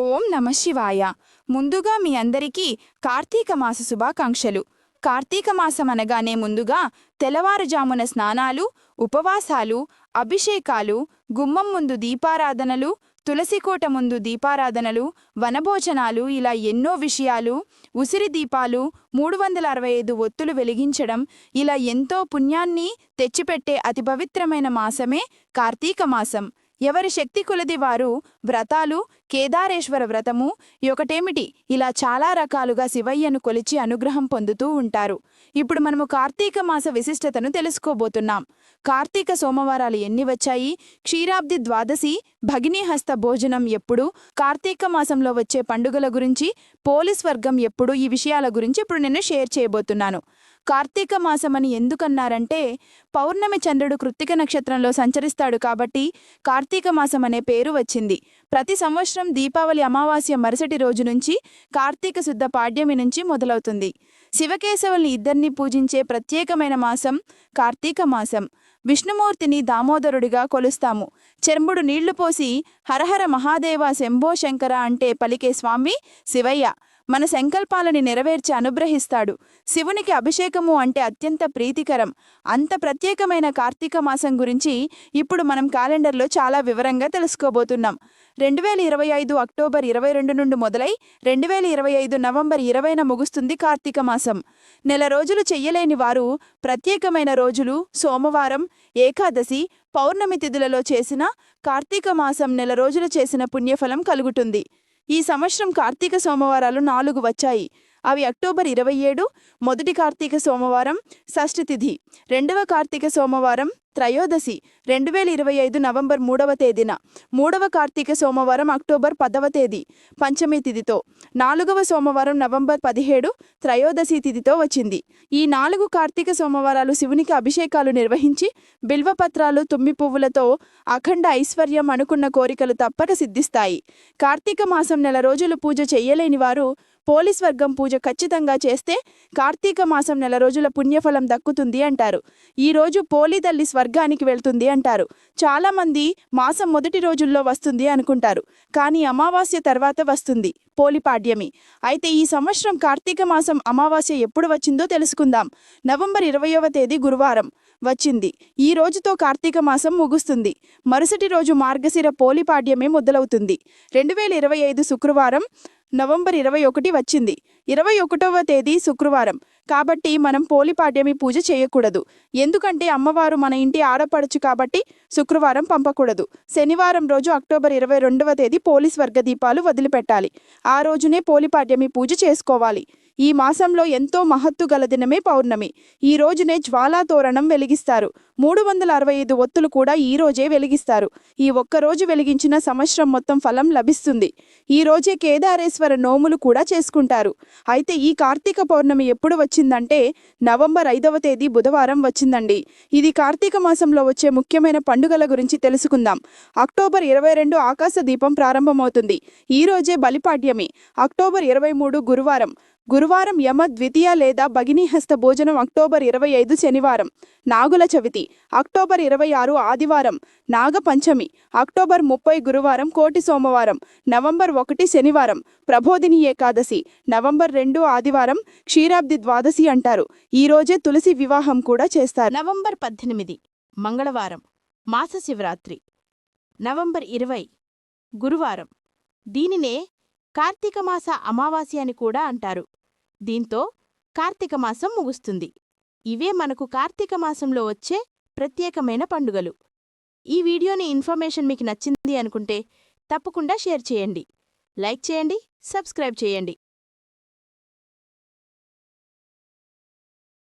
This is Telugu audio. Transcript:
ఓం నమ శివాయ. ముందుగా మీ అందరికీ కార్తీక మాస శుభాకాంక్షలు. కార్తీక మాసం అనగానే ముందుగా తెల్లవారుజామున స్నానాలు ఉపవాసాలు అభిషేకాలు గుమ్మం ముందు దీపారాధనలు తులసికోట ముందు దీపారాధనలు వనభోజనాలు ఇలా ఎన్నో విషయాలు ఉసిరి దీపాలు మూడు వందల అరవై ఐదు ఒత్తులు వెలిగించడం ఇలా ఎంతో పుణ్యాన్ని తెచ్చిపెట్టే అతి పవిత్రమైన మాసమే కార్తీక మాసం. ఎవరి శక్తి కులది వారు వ్రతాలు కేదారేశ్వర వ్రతము ఒకటేమిటి ఇలా చాలా రకాలుగా శివయ్యను కొలిచి అనుగ్రహం పొందుతూ ఉంటారు. ఇప్పుడు మనము కార్తీక మాస విశిష్టతను తెలుసుకోబోతున్నాం. కార్తీక సోమవారాలు ఎన్ని వచ్చాయి? క్షీరాబ్ది ద్వాదశి భగినీహస్త భోజనం ఎప్పుడు? కార్తీక మాసంలో వచ్చే పండుగల గురించి పోలీస్ వర్గం ఎప్పుడు? ఈ విషయాల గురించి ఇప్పుడు నేను షేర్ చేయబోతున్నాను. కార్తీక మాసమని ఎందుకన్నారంటే పౌర్ణమి చంద్రుడు కృత్తిక నక్షత్రంలో సంచరిస్తాడు కాబట్టి కార్తీక మాసం అనే పేరు వచ్చింది. ప్రతి సంవత్సరం దీపావళి అమావాస్య మరుసటి రోజు నుంచి కార్తీక శుద్ధ పాడ్యమి నుంచి మొదలవుతుంది. శివకేశవుల్ని ఇద్దరిని పూజించే ప్రత్యేకమైన మాసం కార్తీక మాసం. విష్ణుమూర్తిని దామోదరుడిగా కొలుస్తాము. చెంబుడు నీళ్ళు పోసి హరహర మహాదేవ శంభో శంకర అంటే పలికే స్వామి శివయ్య. మన సంకల్పాలని నెరవేర్చి అనుగ్రహిస్తాడు. శివునికి అభిషేకము అంటే అత్యంత ప్రీతికరం. అంత ప్రత్యేకమైన కార్తీక మాసం గురించి ఇప్పుడు మనం క్యాలెండర్లో చాలా వివరంగా తెలుసుకోబోతున్నాం. రెండు వేల ఇరవై ఐదు అక్టోబర్ ఇరవై రెండు నుండి మొదలై రెండు వేల ఇరవై ఐదు నవంబర్ ఇరవైన ముగుస్తుంది కార్తీక మాసం. నెల రోజులు చెయ్యలేని వారు ప్రత్యేకమైన రోజులు సోమవారం ఏకాదశి పౌర్ణమి తిథులలో చేసిన కార్తీక మాసం నెల రోజులు చేసిన పుణ్యఫలం కలుగుతుంది. ఈ సంవత్సరం కార్తీక సోమవారాలు నాలుగు వచ్చాయి. అవి అక్టోబర్ ఇరవై ఏడు మొదటి కార్తీక సోమవారం షష్ఠి తిథి. రెండవ కార్తీక సోమవారం త్రయోదశి రెండు వేల ఇరవై ఐదు నవంబర్ మూడవ తేదీన. మూడవ కార్తీక సోమవారం అక్టోబర్ పదవ తేదీ పంచమి తిథితో. నాలుగవ సోమవారం నవంబర్ పదిహేడు త్రయోదశి తిథితో వచ్చింది. ఈ నాలుగు కార్తీక సోమవారాలు శివునికి అభిషేకాలు నిర్వహించి బిల్వపత్రాలు తుమ్మి పువ్వులతో అఖండ ఐశ్వర్యం అనుకున్న కోరికలు తప్పక సిద్ధిస్తాయి. కార్తీక మాసం నెల రోజులు పూజ చెయ్యలేని వారు పోలీస్ వర్గం పూజ ఖచ్చితంగా చేస్తే కార్తీక మాసం నెల రోజుల పుణ్యఫలం దక్కుతుంది అంటారు. ఈ రోజు పోలి తల్లి స్వర్గానికి వెళ్తుంది అంటారు. చాలామంది మాసం మొదటి రోజుల్లో వస్తుంది అనుకుంటారు. కానీ అమావాస్య తర్వాత వస్తుంది. పోలిపాడ్యమి అయితే ఈ సంవత్సరం కార్తీక మాసం అమావాస్య ఎప్పుడు వచ్చిందో తెలుసుకుందాం. నవంబర్ ఇరవయవ తేదీ గురువారం వచ్చింది. ఈ రోజుతో కార్తీక మాసం ముగుస్తుంది. మరుసటి రోజు మార్గశిర పోలిపాడ్యమే మొదలవుతుంది. రెండు వేల ఇరవై ఐదు శుక్రవారం నవంబర్ ఇరవై ఒకటి వచ్చింది. ఇరవై ఒకటవ తేదీ శుక్రవారం. కాబట్టి మనం పోలిపాడ్యమి పూజ చేయకూడదు. ఎందుకంటే అమ్మవారు మన ఇంటి ఆడపడచ్చు కాబట్టి శుక్రవారం పంపకూడదు. శనివారం రోజు అక్టోబర్ ఇరవై రెండవ తేదీ పోలీస్ వర్గ దీపాలు వదిలిపెట్టాలి. ఆ రోజునే పోలిపాడ్యమి పూజ చేసుకోవాలి. ఈ మాసంలో ఎంతో మహత్తు గల దినమే పౌర్ణమి. ఈ రోజునే జ్వాలా తోరణం వెలిగిస్తారు. మూడు వందల అరవై ఐదు ఒత్తులు కూడా ఈ రోజే వెలిగిస్తారు. ఈ ఒక్క రోజు వెలిగించిన సంవత్సరం మొత్తం ఫలం లభిస్తుంది. ఈ రోజే కేదారేశ్వర నోములు కూడా చేసుకుంటారు. అయితే ఈ కార్తీక పౌర్ణమి ఎప్పుడు వచ్చిందంటే నవంబర్ ఐదవ తేదీ బుధవారం వచ్చిందండి. ఇది కార్తీక మాసంలో వచ్చే ముఖ్యమైన పండుగల గురించి తెలుసుకుందాం. అక్టోబర్ ఇరవై రెండు ఆకాశ దీపం ప్రారంభమవుతుంది. ఈ రోజే బలిపాడ్యమి. అక్టోబర్ ఇరవై మూడు గురువారం. గురువారం యమ ద్వితీయ లేదా భగినీహస్త భోజనం అక్టోబర్ ఇరవై ఐదు శనివారం. నాగుల చవితి. అక్టోబర్ ఇరవై ఆరు ఆదివారం. నాగపంచమి. అక్టోబర్ ముప్పై గురువారం కోటి సోమవారం. నవంబర్ ఒకటి శనివారం. ప్రబోధిని ఏకాదశి. నవంబర్ రెండు ఆదివారం క్షీరాబ్ది ద్వాదశి అంటారు. ఈరోజే తులసి వివాహం కూడా చేస్తారు. నవంబర్ పద్దెనిమిది. మంగళవారం. మాస శివరాత్రి. నవంబర్ ఇరవై. గురువారం. దీనినే కార్తీక మాస అమావాస్య అని కూడా అంటారు. దీంతో కార్తీక మాసం ముగుస్తుంది. ఇవే మనకు కార్తీక మాసంలో వచ్చే ప్రత్యేకమైన పండుగలు. ఈ వీడియోని ఇన్ఫర్మేషన్ మీకు నచ్చింది అనుకుంటే తప్పకుండా షేర్ చేయండి. లైక్ చేయండి సబ్స్క్రైబ్ చేయండి.